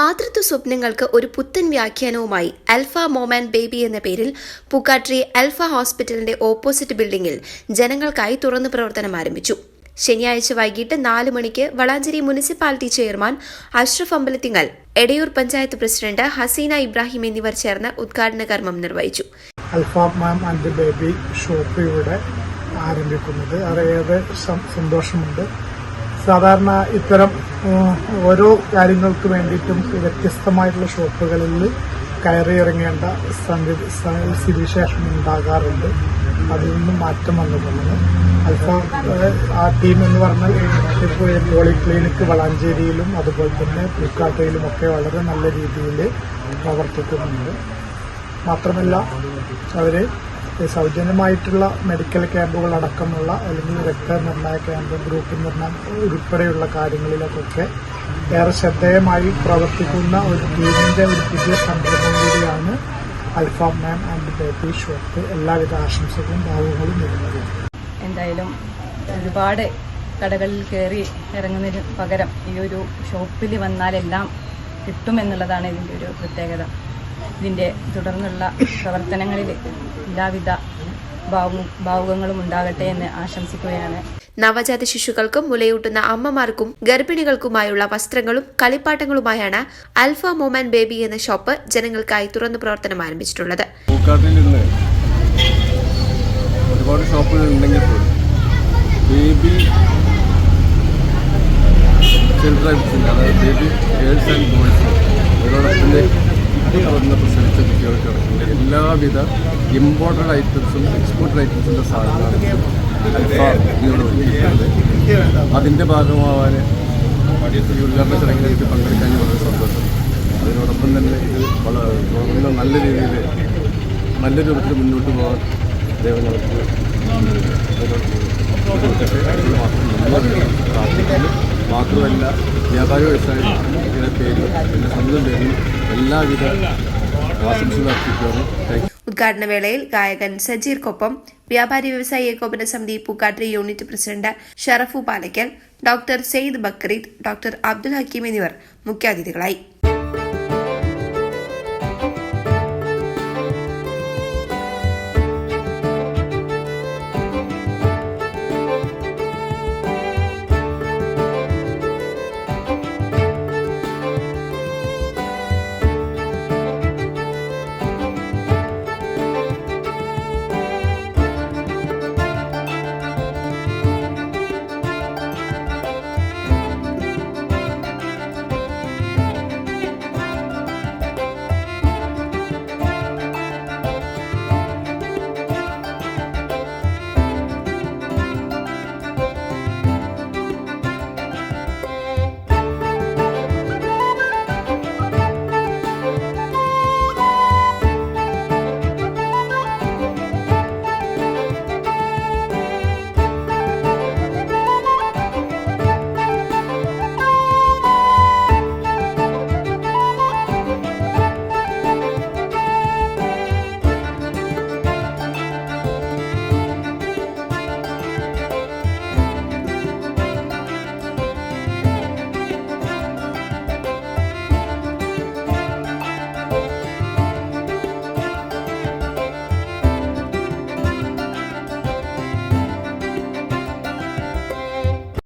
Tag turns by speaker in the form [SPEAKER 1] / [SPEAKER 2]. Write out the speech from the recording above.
[SPEAKER 1] മാതൃത്വ സ്വപ്നങ്ങൾക്ക് ഒരു പുത്തൻ വ്യാഖ്യാനവുമായി അൽഫ മോമാൻ ബേബി എന്ന പേരിൽ പുക്കാട്രി അൽഫ ഹോസ്പിറ്റലിന്റെ ഓപ്പോസിറ്റ് ബിൽഡിംഗിൽ ജനങ്ങൾക്കായി തുറന്നു പ്രവർത്തനം ആരംഭിച്ചു. ശനിയാഴ്ച വൈകിട്ട് നാല് മണിക്ക് Valanchery municipality chairman Ashraf Ambalathingal Edayur panchayat president Haseena Ibrahim എന്നിവർ ചേർന്ന് ഉദ്ഘാടന കർമ്മം നിർവഹിച്ചു.
[SPEAKER 2] അൽഫ ആൻഡ് ബേബി ഷോപ്പ് ഇവിടെ ആരംഭിക്കുന്നത്. അറിയാതെ സന്തോഷമുണ്ട്. സാധാരണ ഇത്തരം ഓരോ കാര്യങ്ങൾക്ക് വേണ്ടിയിട്ടും വ്യത്യസ്തമായിട്ടുള്ള ഷോപ്പുകളിൽ കയറി ഇറങ്ങേണ്ട സ്ഥിതിവിശേഷം ഉണ്ടാകാറുണ്ട്. അതിൽ നിന്നും മാറ്റം വന്നിട്ടുണ്ട്. അൽഫ ആ ടീം എന്ന് പറഞ്ഞാൽ ഇപ്പോൾ പോളിക്ലിനിക് വളാഞ്ചേരിയിലും അതുപോലെ തന്നെ പൂക്കാട്ടയിലും ഒക്കെ വളരെ നല്ല രീതിയിൽ പ്രവർത്തിക്കുന്നുണ്ട്. മാത്രമല്ല അവർ സൗജന്യമായിട്ടുള്ള മെഡിക്കൽ ക്യാമ്പുകൾ അടക്കമുള്ള അല്ലെങ്കിൽ രക്തനിർണയ ക്യാമ്പ് ഗ്രൂപ്പ് നിർണയം ഉൾപ്പെടെയുള്ള കാര്യങ്ങളിലൊക്കെ ഏറെ ശ്രദ്ധേയമായി പ്രവർത്തിക്കുന്ന ഒരു ടീമിന്റെ ഒരു പുതിയ സംരംഭം കൂടിയാണ് Alfam man and baby shop എല്ലാവിധ ആശംസകളും ഭാവങ്ങളും നേരുന്നത്.
[SPEAKER 3] എന്തായാലും ഒരുപാട് കടകളിൽ കയറി ഇറങ്ങുന്നതിന് പകരം ഈ ഒരു ഷോപ്പിൽ വന്നാലെല്ലാം കിട്ടുമെന്നുള്ളതാണ് ഇതിന്റെ ഒരു പ്രത്യേകത. ഇതിന്റെ തുടർന്നുള്ള പ്രവർത്തനങ്ങളിൽ എല്ലാവിധ ഭാവു ഭാവുകങ്ങളും ഉണ്ടാകട്ടെ എന്ന് ആശംസിക്കുകയാണ്.
[SPEAKER 1] നവജാത ശിശുക്കൾക്കും മുലയൂട്ടുന്ന അമ്മമാർക്കും ഗർഭിണികൾക്കുമായുള്ള വസ്ത്രങ്ങളും കളിപ്പാട്ടങ്ങളുമായാണ് അൽഫ മോമൻ ബേബി എന്ന ഷോപ്പ് ജനങ്ങൾക്കായി തുറന്നു പ്രവർത്തനം ആരംഭിച്ചിട്ടുള്ളത്.
[SPEAKER 4] ഒരുപാട് ഷോപ്പുകൾ ഉണ്ടെങ്കിൽ പോലും ബേബി ചിൽഡ്രൻസിന്റെ അതായത് ബേബി ഗേൾസ് ആൻഡ് ബോയ്സ് അതോടൊപ്പം തന്നെ അവിടുന്ന് തുറന്ന് പ്രസവിച്ച കുട്ടികൾക്ക് അടക്കുന്ന എല്ലാവിധ ഇമ്പോർട്ടഡ് ഐറ്റംസും എക്സ്പോർട്ടഡ് ഐറ്റംസിന്റെ സാധനങ്ങളാണ് അതിന്റെ ഭാഗമാവാൻ ഉദ്ഘാടന ചടങ്ങിൽ എനിക്ക് പങ്കെടുക്കാൻ വളരെ സന്തോഷം. അതിനോടൊപ്പം തന്നെ ഇത് വളരെ നല്ല രീതിയിൽ നല്ല രൂപത്തിൽ മുന്നോട്ട് പോകാൻ ദൈവം മാത്രമല്ല വ്യാപാര വ്യവസായം പേരിൽ എന്റെ സ്വന്തം പേരിൽ എല്ലാവിധ
[SPEAKER 1] ഉദ്ഘാടന വേളയിൽ ഗായകൻ സജീർക്കൊപ്പം വ്യാപാരി വ്യവസായി ഏകോപന സമിതി Pookkatti unit president Sharafu Palakkal doctor Sayed Bakrid doctor Abdul Hakeem എന്നിവർ മുഖ്യാതിഥികളായി.